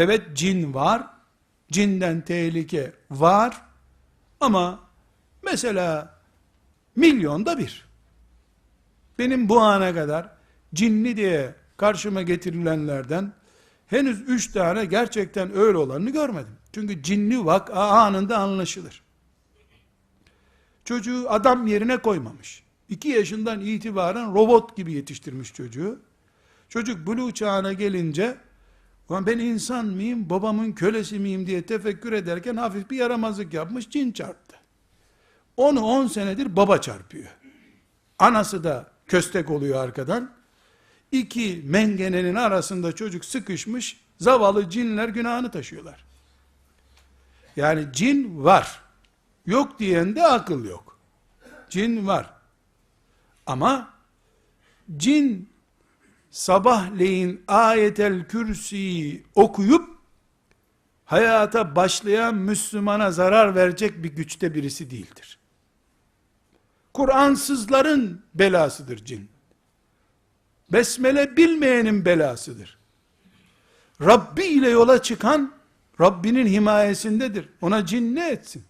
Evet cin var. Cinden tehlike var. Ama mesela milyonda bir. Benim bu ana kadar cinli diye karşıma getirilenlerden henüz üç tane gerçekten öyle olanını görmedim. Çünkü cinli vaka anında anlaşılır. Çocuğu adam yerine koymamış. İki yaşından itibaren robot gibi yetiştirmiş çocuğu. Çocuk buluğ çağına gelince Ulan ben insan mıyım, babamın kölesi miyim diye tefekkür ederken hafif bir yaramazlık yapmış, cin çarptı. Onu 10 senedir baba çarpıyor. Anası da köstek oluyor arkadan. İki mengenenin arasında çocuk sıkışmış, zavallı cinler günahını taşıyorlar. Yani cin var. Yok diyen de akıl yok. Cin var. Ama cin sabahleyin ayetel kürsiyi okuyup hayata başlayan Müslümana zarar verecek bir güçte birisi değildir. Kur'ansızların belasıdır cin. Besmele bilmeyenin belasıdır. Rabbi ile yola çıkan Rabbinin himayesindedir. Ona cin ne etsin?